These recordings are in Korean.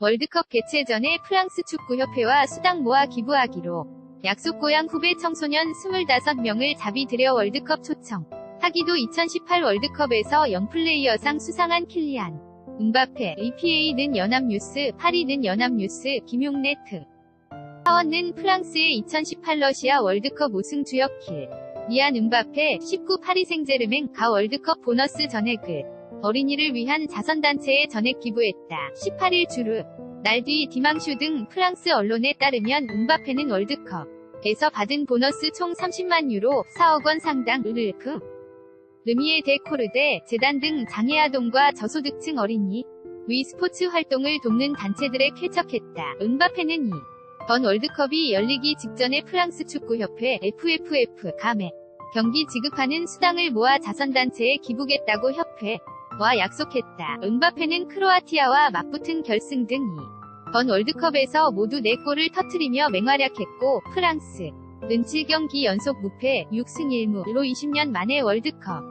월드컵 개최 전에 프랑스 축구협회와 수당 모아 기부하기로 약속 고향 후배 청소년 25명을 자비 들여 월드컵 초청. 하기도 2018 월드컵에서 영플레이어상 수상한 킬리안. 음바페, EPA는 연합뉴스, 파리는 연합뉴스, 김용네트. 하원는 프랑스의 2018 러시아 월드컵 우승 주역킬. 리안 음바페, 19 파리 생제르맹 가 월드컵 보너스 전액을 어린이를 위한 자선단체에 전액 기부했다. 18일 주르. 날뒤 디망슈 등 프랑스 언론에 따르면 음바페는 월드컵에서 받은 보너스 총 30만 유로, 4억 원 상당 을크. 르미에 데 코르데, 재단 등 장애아동과 저소득층 어린이, 위 스포츠 활동을 돕는 단체들에 쾌척했다. 음바페는 이 번 월드컵이 열리기 직전에 프랑스 축구협회 FFF 감에 경기 지급하는 수당을 모아 자선단체에 기부겠다고 협회 와 약속했다. 음바페는 크로아티아와 맞붙은 결승 등이번 월드컵에서 모두 4골을 터트리며 맹활약했고 프랑스 는 7경기 연속 무패 6승 1무로 20년 만에 월드컵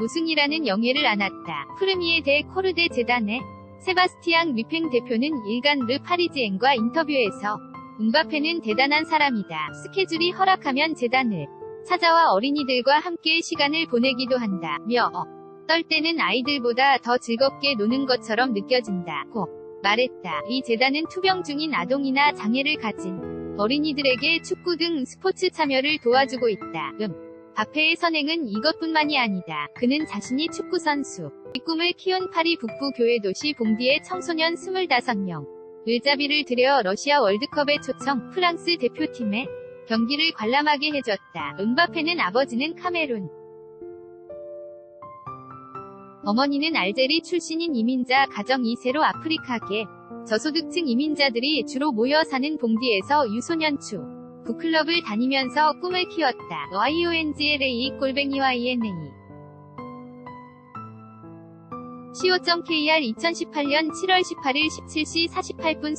우승이라는 영예를 안았다. 프르미에 대 코르데 재단의 세바스티앙 위팽 대표는 일간 르 파리지앵과 인터뷰에서 음바페는 대단한 사람이다. 스케줄이 허락하면 재단을 찾아와 어린이들과 함께 시간을 보내기도 한다. 며 떨 때는 아이들보다 더 즐겁게 노는 것처럼 느껴진다. 고 말했다. 이 재단은 투병 중인 아동이나 장애를 가진 어린이들에게 축구 등 스포츠 참여를 도와주고 있다. 음. 바페의 선행은 이것뿐만이 아니다. 그는 자신이 축구 선수. 이 꿈을 키운 파리 북부 교회 도시 봉디의 청소년 25명. 을자비를 들여 러시아 월드컵에 초청 프랑스 대표팀에 경기를 관람하게 해줬다. 은바페는 아버지는 카메룬. 어머니는 알제리 출신인 이민자 가정 2세로 아프리카계 저소득층 이민자들이 주로 모여 사는 봉디에서 유소년추 북클럽을 다니면서 꿈을 키웠다. YONGLA 골뱅이 YNA co.kr 2018년 7월 18일 17시 48분